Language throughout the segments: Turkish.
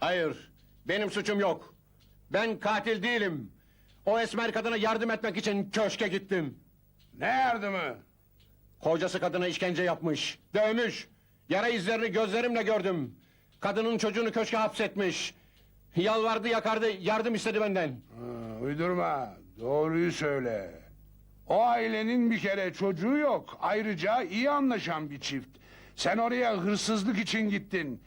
Hayır, benim suçum yok. Ben katil değilim. O esmer kadına yardım etmek için köşke gittim. Ne yardımı? Kocası kadına işkence yapmış, dövmüş. Yara izlerini gözlerimle gördüm. Kadının çocuğunu köşke hapsetmiş. Yalvardı yakardı, yardım istedi benden. Ha, uydurma. Doğruyu söyle. O ailenin bir kere çocuğu yok. Ayrıca iyi anlaşan bir çift. Sen oraya hırsızlık için gittin.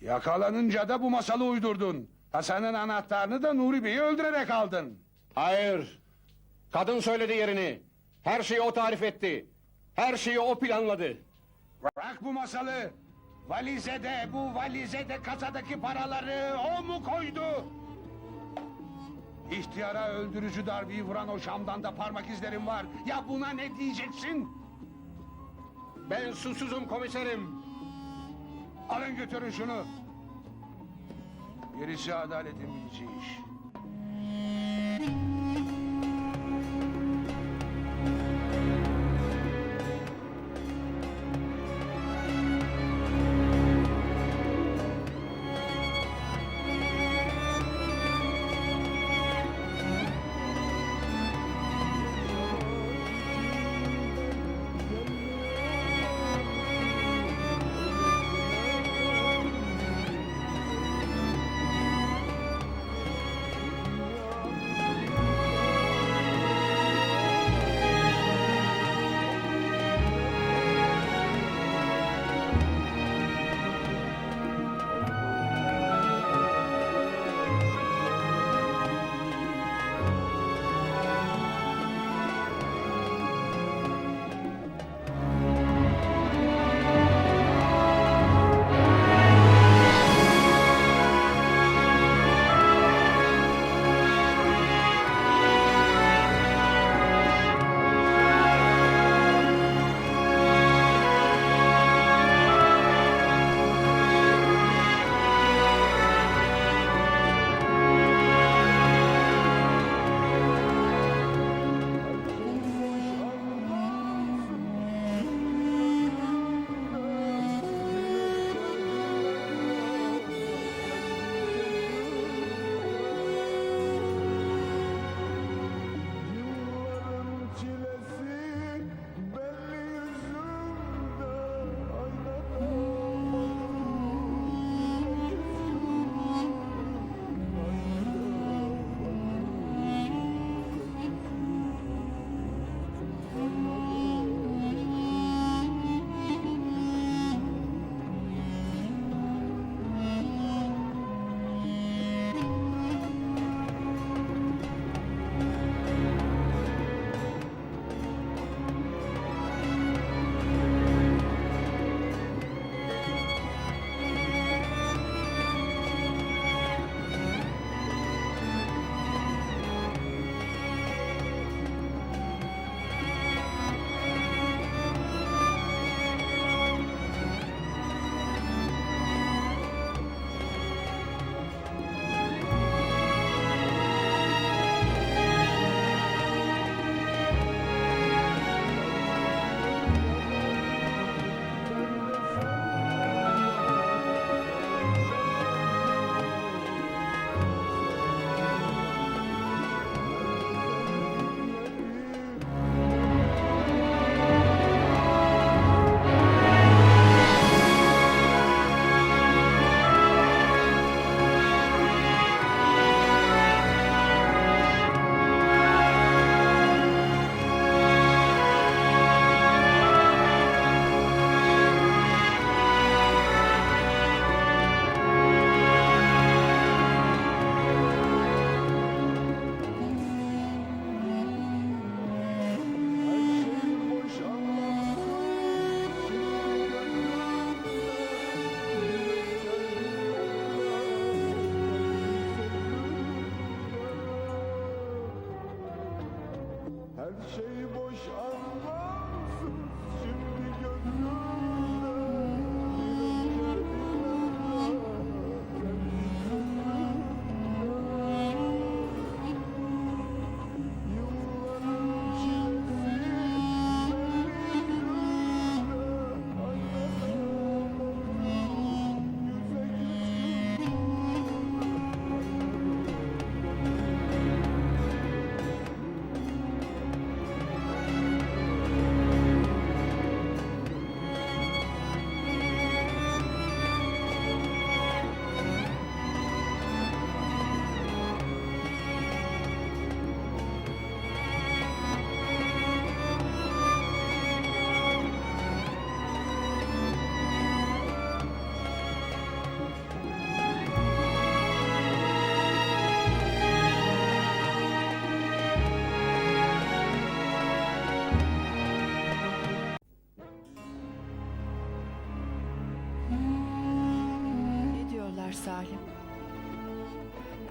Yakalanınca da bu masalı uydurdun. Hasan'ın anahtarını da Nuri Bey'i öldürerek aldın. Hayır. Kadın söyledi yerini. Her şeyi o tarif etti. Her şeyi o planladı. Bırak bu masalı. Valizede, bu valizede kasadaki paraları o mu koydu? İhtiyara öldürücü darbeyi vuran o Şam'dan da parmak izlerim var. Ya buna ne diyeceksin? Ben susuzum komiserim. Alın götürün şunu. Gerisi adaletin bileceği iş.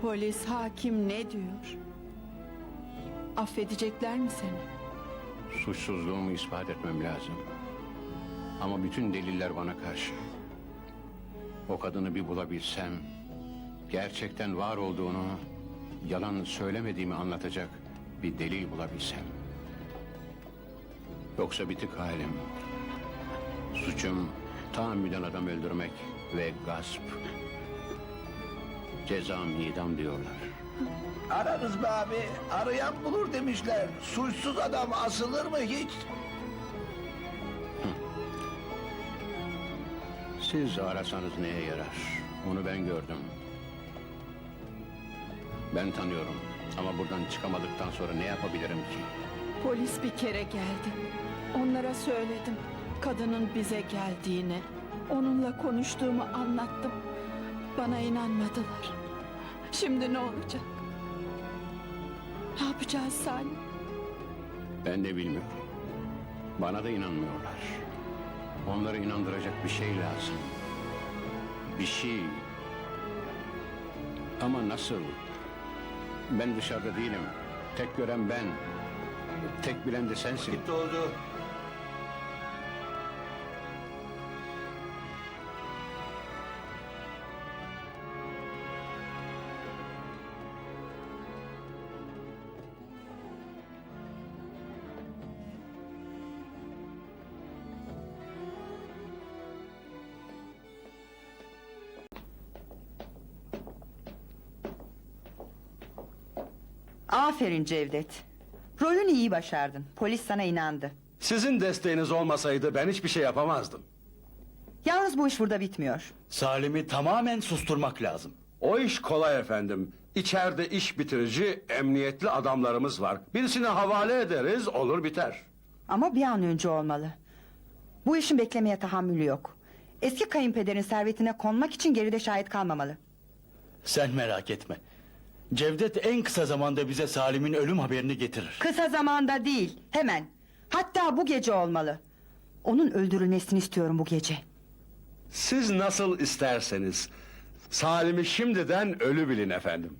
Polis, hakim ne diyor? Affedecekler mi seni? Suçsuzluğumu ispat etmem lazım. Ama bütün deliller bana karşı. O kadını bir bulabilsem, gerçekten var olduğunu, yalan söylemediğimi anlatacak bir delil bulabilsem. Yoksa bitik halim. Suçum tahammüden adam öldürmek ve gasp. Cezam idam diyorlar. Ararız be abi. Arayan bulur demişler. Suçsuz adam asılır mı hiç? Siz arasanız neye yarar? Onu ben gördüm. Ben tanıyorum. Ama buradan çıkamadıktan sonra ne yapabilirim ki? Polis bir kere geldi. Onlara söyledim. Kadının bize geldiğini. Onunla konuştuğumu anlattım. Bana inanmadılar. Şimdi ne olacak? Ne yapacağız Salim? Ben de bilmiyorum. Bana da inanmıyorlar. Onları inandıracak bir şey lazım. Bir şey. Ama nasıl? Ben dışarıda değilim. Tek gören ben. Tek bilen de sensin. Gitti oldu. Aferin Cevdet. Rolünü iyi başardın. Polis sana inandı. Sizin desteğiniz olmasaydı ben hiçbir şey yapamazdım. Yalnız bu iş burada bitmiyor. Salim'i tamamen susturmak lazım. O iş kolay efendim. İçeride iş bitirici emniyetli adamlarımız var. Birisine havale ederiz olur biter. Ama bir an önce olmalı. Bu işin beklemeye tahammülü yok. Eski kayınpederin servetine konmak için geride şahit kalmamalı. Sen merak etme. Cevdet en kısa zamanda bize Salim'in ölüm haberini getirir. Kısa zamanda değil, hemen. Hatta bu gece olmalı. Onun öldürülmesini istiyorum bu gece. Siz nasıl isterseniz. Salim'i şimdiden ölü bilin efendim.